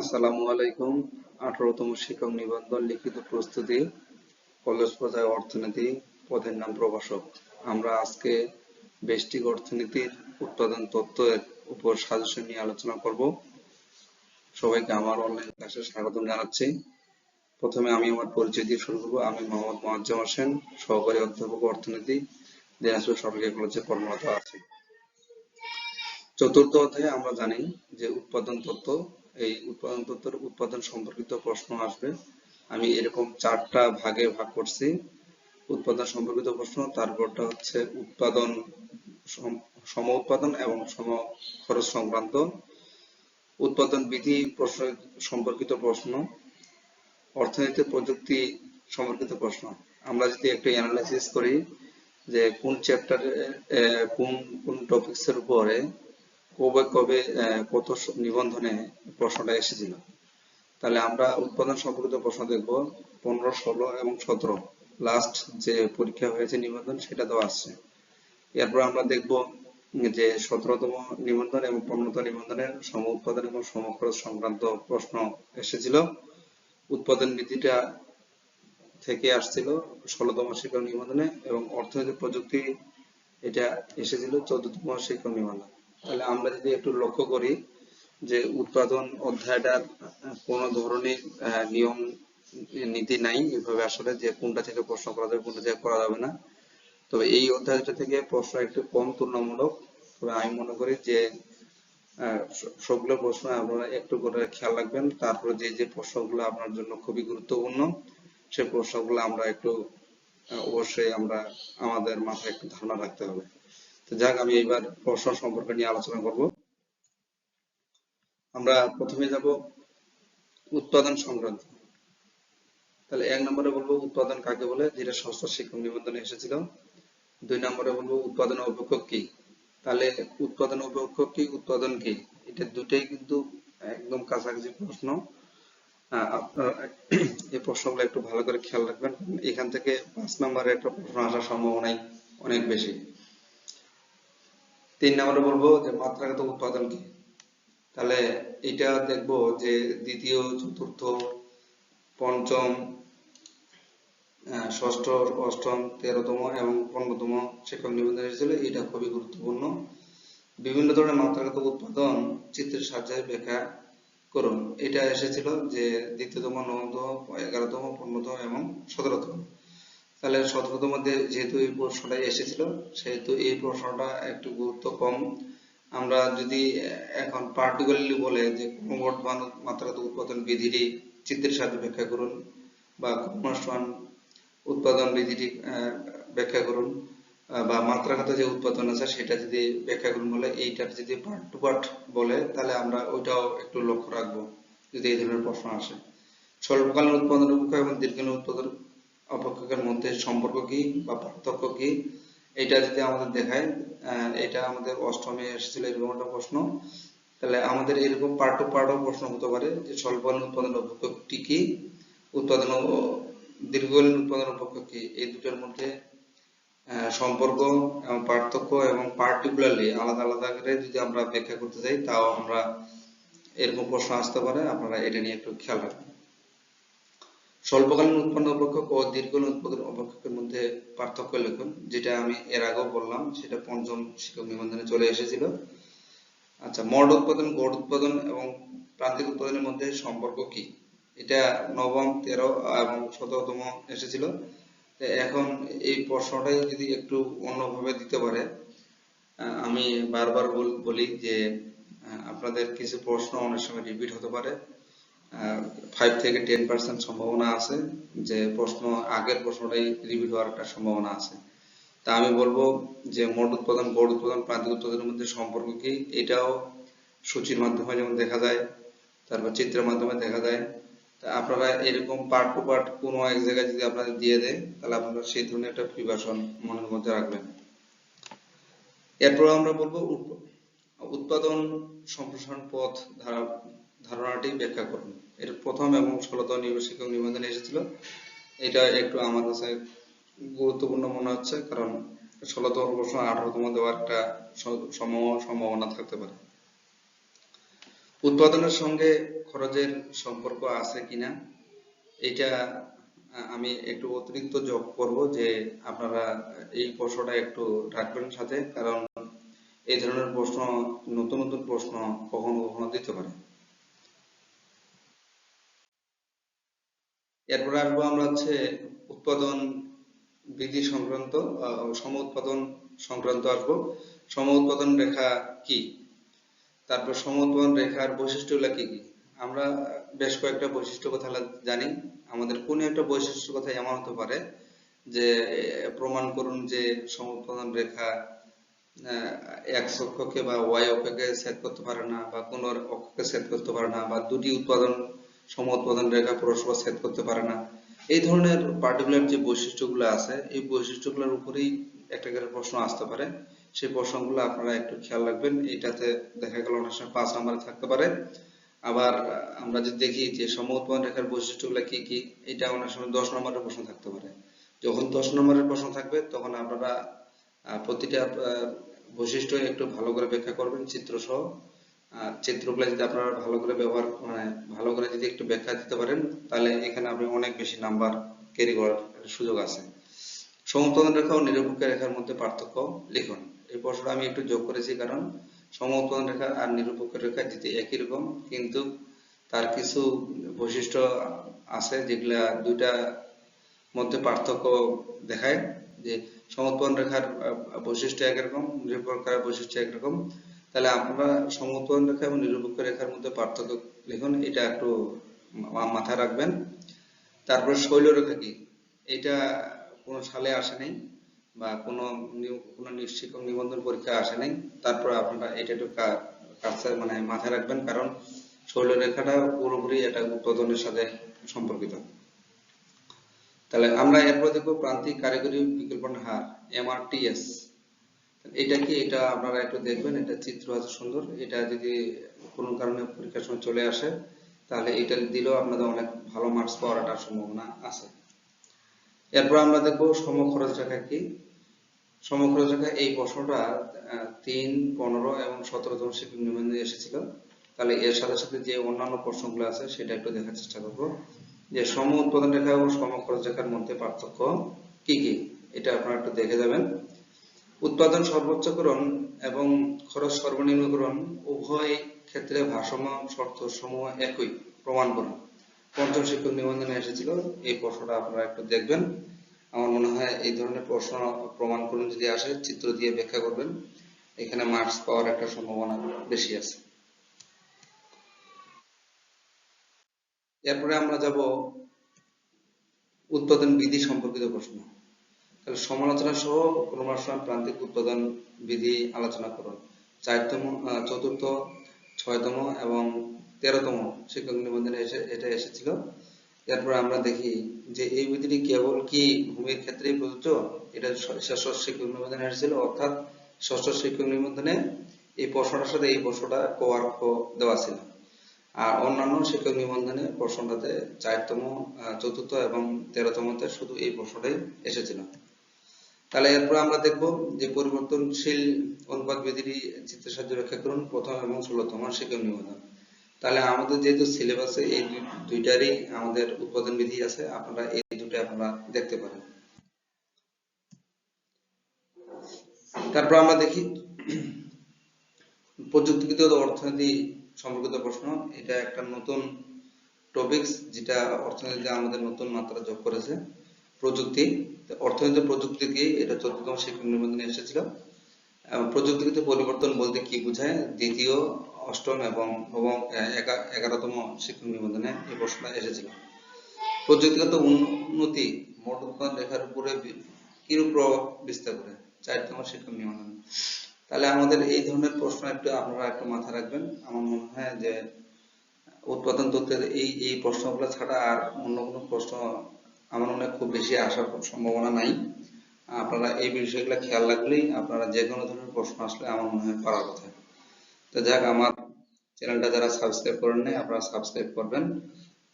আসসালামু আলাইকুম। আঠারোতম শিক্ষক নিবন্ধন লিখিত প্রস্তুতি, কলেজ পর্যায়ে অর্থনীতি, পদের নাম প্রভাষক। আমরা আজকে বেষ্টিক অর্থনীতির উৎপাদন তত্ত্বের উপর সাজেশন নিয়ে আলোচনা করব। সবাইকে আমার অনলাইন ক্লাসে স্বাগত জানাচ্ছি। প্রথমে আমি আমার পরিচয় দিয়ে শুরু করব। আমি মোহাম্মদ মোয়াজ্জম হোসেন, সহকারী অধ্যাপক অর্থনীতি, দিনাজপুর সরকারি কলেজে কর্মরত আছি। চতুর্থ অধ্যায়ে আমরা জানি যে উৎপাদন তত্ত্ব এই উৎপাদন তত্ত্বের উৎপাদন সম্পর্কিত প্রশ্ন আসবে। আমি এরকম চারটা ভাগে ভাগ করছি। উৎপাদন সম্পর্কিত প্রশ্ন, তারপরটা হচ্ছে উৎপাদন সম- উৎপাদন এবং সম খরচ সংক্রান্ত। উৎপাদন বিধি প্রশ্ন সম্পর্কিত প্রশ্ন, অর্থনীতি প্রযুক্তি সম্পর্কিত প্রশ্ন। আমরা যদি একটু অ্যানালাইসিস করি যে কোন চ্যাপ্টারে কোন কোন টপিকস এর উপরে কবে কবে কত নিবন্ধনে প্রশ্নটা এসেছিল। তাহলে আমরা উৎপাদন সম্পর্কিত প্রশ্ন দেখব, পনেরো, ষোলো এবং সতেরো। লাস্ট যে পরীক্ষা হয়েছে নিবন্ধন, সেটা তো আসছে। এরপর আমরা দেখব যে সতেরোতম নিবন্ধন এবং পনেরোতম নিবন্ধনের সম উৎপাদন এবং সম খরচ সংক্রান্ত প্রশ্ন এসেছিল। উৎপাদন নীতিটা থেকে আসছিল ষোলোতম শিক্ষক নিবন্ধনে এবং অর্থনৈতিক প্রযুক্তি এটা এসেছিল চোদ্দতম শিক্ষক নিবন্ধন। তাহলে আমরা যদি একটু লক্ষ্য করি যে উৎপাদন অধ্যায়টার কোনো ধরনের নিয়ম, নীতি নাই এভাবে আসলে যে কোনটা থেকে প্রশ্ন করা যাবে, কোনটা থেকে করা যাবে না। তবে এই অধ্যায়টা থেকে প্রশ্ন একটু কম তুলনামূলক। তবে আমি মনে করি যে সবগুলো প্রশ্ন আপনারা একটু করে খেয়াল রাখবেন। তারপরে যে যে প্রশ্নগুলো আপনার জন্য খুবই গুরুত্বপূর্ণ সেই প্রশ্নগুলো আমরা একটু অবশ্যই আমরা আমাদের মাথায় একটু ধারণা রাখতে হবে। যাক, আমি এবার প্রশ্ন সম্পর্কে নিয়ে আলোচনা করব। আমরা প্রথমে যাব উৎপাদন সংক্রান্ত। তাহলে এক নম্বরে বলব উৎপাদন কাকে বলে? যেটা ষষ্ঠ শিক্ষক নিবন্ধনে এসেছিল। দুই নম্বরে বলব উৎপাদন অপেক্ষক কি? তাহলে উৎপাদন অপেক্ষক কি, উৎপাদন কি? এটা দুটোই কিন্তু একদম কাছাকাছি প্রশ্ন। এই প্রশ্নগুলো একটু ভালো করে খেয়াল রাখবেন। এখান থেকে পাঁচ নম্বরে একটা প্রশ্ন আসার সম্ভাবনাই অনেক বেশি। তিন নম্বরে বলব যে মাত্রাগত উৎপাদন কি? তাহলে এটা দেখব যে দ্বিতীয়, চতুর্থ, পঞ্চম ষষ্ঠ, অষ্টম, তেরোতম এবং পনেরোতম শিক্ষক নিবন্ধন এসেছিল এটা খুবই গুরুত্বপূর্ণ। বিভিন্ন ধরনের মাত্রাগত উৎপাদন চিত্রের সাহায্যে ব্যাখ্যা করুন। এটা এসেছিল যে দ্বিতীয়তম নবম এগারোতম, পনেরোতম এবং সতেরোতম। তাহলে সতেরোতম মধ্যে যেহেতু এই প্রশ্নটা এসেছিল, সেহেতু এই প্রশ্নটা একটু গুরুত্ব কম। আমরা যদি এখন পার্টিকুলারলি বলে যে ক্রমবর্ধমান মাত্রাগত উৎপাদন বিধিটি চিত্রের সাথে ব্যাখ্যা করুন বা ক্রমস্থান উৎপাদন বিধিটি ব্যাখ্যা করুন বা মাত্রাগত যে উৎপাদন আছে সেটা যদি ব্যাখ্যা করুন বলে এইটার যদি পার্ট টু পার্ট বলে, তাহলে আমরা ওইটাও একটু লক্ষ্য রাখব যদি এই ধরনের প্রশ্ন আসে। স্বল্পকালীন উৎপাদনের অপেক্ষক এবং দীর্ঘকালীন উৎপাদন অপেক্ষকের মধ্যে সম্পর্ক কি বা পার্থক্য কি? এটা যদি আমাদের দেখায় এটা আমাদের অষ্টমে এসেছিল এরকম একটা প্রশ্ন। তাহলে আমাদের এরকম পার্ট টু পার্টও প্রশ্ন হতে পারে যে স্বল্পকালীন উৎপাদন অপেক্ষকটি কি, উৎপাদন দীর্ঘকালীন উৎপাদন অপেক্ষক কি? এই দুটোর মধ্যে সম্পর্ক এবং পার্থক্য এবং পার্টিকুলারলি আলাদা আলাদা করে যদি আমরা ব্যাখ্যা করতে চাই, তাও আমরা এরকম প্রশ্ন আসতে পারে। আপনারা এটা নিয়ে একটু খেয়াল রাখবেন। স্বল্পকালীন উৎপন্ন অপেক্ষক ও দীর্ঘকালীন উৎপাদন অপেক্ষকের মধ্যে পার্থক্য লিখুন যেটা আমি এর আগেও বললাম, সেটা পঞ্চম শিক্ষক নিবন্ধনে চলে এসেছিল। আচ্ছা মড উৎপাদন, গড় উৎপাদন এবং প্রান্তিক উৎপাদনের মধ্যে সম্পর্ক কি? এটা নবম, তেরো এবং সতেরোতম এসেছিল। এখন এই প্রশ্নটাই যদি একটু অন্যভাবে দিতে পারে আমি বারবার বল- বলি যে আপনাদের কিছু প্রশ্ন অনেক সময় রিপিট হতে পারে। ফাইভ থেকে টেন পার্সেন্ট সম্ভাবনা আছে, যে প্রশ্ন, আগের প্রশ্নটাই রিপিট হওয়ার একটা সম্ভাবনা আছে। তা আমি বলব যে মোট উৎপাদন, গড় উৎপাদন, প্রান্তিক উৎপাদনের মধ্যে সম্পর্ক কি, এটাও সূচির মাধ্যমে যেমন দেখা যায়, তারপর চিত্রের মাধ্যমে দেখা যায়। তা আপনারা এরকম পার্ট টু পার্ট কোনো এক জায়গায় যদি আপনাদের দিয়ে দেয়, তাহলে আপনারা সেই ধরনের একটা প্রিপারেশন মনের মধ্যে রাখবেন। এরপর আমরা বলব উৎপাদন, সম্প্রসারণ পথ, ধারা ধারণাটি ব্যাখ্যা করুন। এর প্রথম এবং ষোলতম শিক্ষক নিবন্ধনে এসেছিল। এটা একটু আমার কাছে গুরুত্বপূর্ণ মনে হচ্ছে, কারণ ষোলতম প্রশ্ন আঠারোতম দেওয়ার একটা সম্ভাবনা থাকতে পারে। উৎপাদনের সঙ্গে খরচের সম্পর্ক আছে কিনা এটা আমি একটু অতিরিক্ত যোগ করব যে আপনারা এই প্রশ্নটা একটু রাখবেন সাথে, কারণ এই ধরনের প্রশ্ন নতুন নতুন প্রশ্ন কখনো কখনো দিতে পারে। এরপরে আসব আমরা হচ্ছে উৎপাদন বৃদ্ধি সংক্রান্ত সম উৎপাদন সংক্রান্ত আসব। সম উৎপাদন রেখা কি? তারপর সম উৎপাদন রেখার বৈশিষ্ট্যগুলো কি কি? আমরা বেশ কয়েকটা বৈশিষ্ট্য কথা জানি। আমাদের কোন একটা বৈশিষ্ট্য কথা এমন হতে পারে যে, প্রমাণ করুন যে সম উৎপাদন রেখা এক্স অক্ষকে বা ওয়াই অক্ষকে সেট করতে পারে না বা কোন অক্ষকে সেট করতে পারে না বা দুটি উৎপাদন সম উৎপাদন রেখা পরস্পর সেট করতে পারে না। এই ধরনের পার্টিকুলার যে বৈশিষ্ট্যগুলো আছে, এই বৈশিষ্ট্যগুলোর উপরেই একটা করে প্রশ্ন আসতে পারে। সেই প্রশ্নগুলো আপনারা একটু খেয়াল রাখবেন। এটাতে দেখা গেল অনেক সময় পাঁচ নম্বরে থাকতে পারে। আবার আমরা যদি দেখি যে সম উৎপাদন রেখার বৈশিষ্ট্যগুলো কি কি, এটা অনেক সময় দশ নম্বরের প্রশ্ন থাকতে পারে। যখন দশ নম্বরের প্রশ্ন থাকবে, তখন আপনারা প্রতিটা বৈশিষ্ট্য একটু ভালো করে ব্যাখ্যা করবেন, চিত্র সহ। চিত্রগুলো যদি আপনারা ভালো করে ব্যবহার মানে ভালো করে যদি একটু ব্যাখ্যা দিতে পারেন, তাহলে এখানে আপনি অনেক বেশি নাম্বার ক্যারি করার সুযোগ আছে। সমউৎপাদন রেখা ও নিরপেক্ষ রেখার মধ্যে পার্থক্য লিখুন। এই প্রশ্নটা আমি একটু যোগ করেছি, কারণ সমউৎপাদন রেখা আর নিরপেক্ষ রেখা যেতে একই রকম, কিন্তু তার কিছু বৈশিষ্ট্য আছে যেগুলা দুইটা মধ্যে পার্থক্য দেখায়। যে সমউৎপাদন রেখার বৈশিষ্ট্য একরকম, নিরপেক্ষ রেখার বৈশিষ্ট্য একরকম। তাহলে আপনারা সমউৎপাদন রেখা এবং নিরপেক্ষ রেখার মধ্যে পার্থক্য লিখুন, এটা একটু মাথায় রাখবেন। তারপর শৈলরেখা কি? এটা কোনো সালে আসে নাই বা কোনো কোনো শিক্ষক নিবন্ধন পরীক্ষায় আসে নাই। তারপর আপনারা এটা একটু কা- কাছে মানে মাথায় রাখবেন, কারণ শৈলরেখাটা পুরোপুরি এটা উৎপাদনের সাথে সম্পর্কিত। তাহলে আমরা এরপর দেখব প্রান্তিক কারিগরি বিকল্পন হার, এমআরটিএস। এটা কি, এটা আপনারা একটু দেখবেন, এটা চিত্র আছে সুন্দর। এটা যদি কোনো কারণে পরীক্ষার সময় চলে আসে, তাহলে এটা দিলেও আপনাদের অনেক ভালো মার্কস পাওয়ার সম্ভাবনা আছে। এরপর আমরা দেখব সমখরচ রেখা কি। সমখরচ রেখা এই প্রশ্নটা তিন, পনেরো এবং সতেরোতম শিক্ষক নিবন্ধনে এসেছিল। তাহলে এর সাথে সাথে যে অন্যান্য প্রশ্নগুলো আছে, সেটা একটু দেখার চেষ্টা করব। যে সম উৎপাদন রেখা ও সমখরচ রেখার মধ্যে পার্থক্য কি কি, এটা আপনারা একটু দেখে যাবেন। উৎপাদন সর্বোচ্চকরণ এবং খরচ সর্বনিম্নকরণ উভয় ক্ষেত্রে ভারসাম্য শর্ত সমূহ একই প্রমাণ করুন। পঞ্চম শিক্ষক নিবন্ধনে এসেছিল, এই প্রশ্নটা আপনারা একটু দেখবেন। আমার মনে হয় এই ধরনের প্রশ্ন প্রমাণ করুন যদি আসে, চিত্র দিয়ে ব্যাখ্যা করবেন। এখানে মার্কস পাওয়ার একটা সম্ভাবনা বেশি আছে। এরপরে আমরা যাব উৎপাদন বিধি সম্পর্কিত প্রশ্ন। সমালোচনা সহ ক্রমশান প্রান্তিক উৎপাদন বিধি আলোচনা করুন। চারতম চতুর্থ, ছয়তম এবং তেরোতম শিক্ষক নিবন্ধনে এসে এটা এসেছিল। এরপর আমরা দেখি যে এই বিধিটি কেবল কি ভূমির ক্ষেত্রেই প্রযোজ্য? এটা ষ- ষষ্ঠ শিক্ষক নিবন্ধনে এসেছিল। অর্থাৎ ষষ্ঠ শিক্ষক নিবন্ধনে এই প্রশ্নটার সাথে এই প্রশ্নটা কোয়ার্ক দেওয়া ছিল। আর অন্যান্য শিক্ষক নিবন্ধনে প্রশ্নটাতে চারতম চতুর্থ এবং তেরোতমতে শুধু এই প্রশ্নটাই এসেছিল। তাহলে এরপর আমরা দেখব যে পরিবর্তনশীল অনুপাত বিধিটি চিত্রের সাহায্যে ব্যাখ্যা করুন, প্রথম এবং ষোলতম শিক্ষক নিবন্ধন তাহলে আমাদের যেহেতু সিলেবাসে এই দুইটারই আমাদের উৎপাদন বিধি আছে, আপনারা এই দুটো আপনারা দেখতে পারেন। তারপর আমরা দেখি প্রযুক্তিগত অর্থনীতি সম্পর্কিত প্রশ্ন। এটা একটা নতুন টপিকস যেটা অর্থনীতিতে আমাদের নতুন মাত্রা যোগ করেছে। প্রযুক্তি অর্থনীতি প্রযুক্তি কি এটা চতুর্থম শিক্ষক নিবন্ধনে এসেছিল। প্রযুক্তিগত পরিবর্তন বলতে কি বোঝায়? দ্বিতীয়, অষ্টম এবং এবং এগারোতম শিক্ষক নিবন্ধনে এই প্রশ্নটা এসেছিল। প্রযুক্তিগত উন্নতি মোট উৎপাদন রেখার উপরে কিরূপ প্রভাব বিস্তার করে? চারতম শিক্ষক নিবন্ধন। তাহলে আমাদের এই ধরনের প্রশ্ন একটু আপনারা একটু মাথায় রাখবেন। আমার মনে হয় যে উৎপাদন তথ্যের এই এই প্রশ্নগুলো ছাড়া আর অন্য কোনো প্রশ্ন আমার মনে খুব বেশি আসার সম্ভাবনা নাই। আপনারা এই বিষয়গুলো খেয়াল রাখলেই আপনারা যে কোনো ধরনের প্রশ্ন আসলে আমার মনে হয় পারার কথা। তো যাক, আমার চ্যানেলটা যারা সাবস্ক্রাইব করেন নাই, আপনারা সাবস্ক্রাইব করবেন।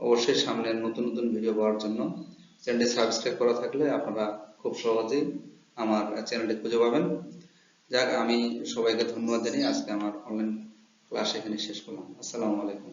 অবশ্যই সামনে নতুন নতুন ভিডিও পাওয়ার জন্য। চ্যানেলটি সাবস্ক্রাইব করা থাকলে আপনারা খুব সহজেই আমার চ্যানেলটি খুঁজে পাবেন। যাক, আমি সবাইকে ধন্যবাদ জানিয়ে আজকে আমার অনলাইন ক্লাস এখানে শেষ করলাম। আসসালামু আলাইকুম।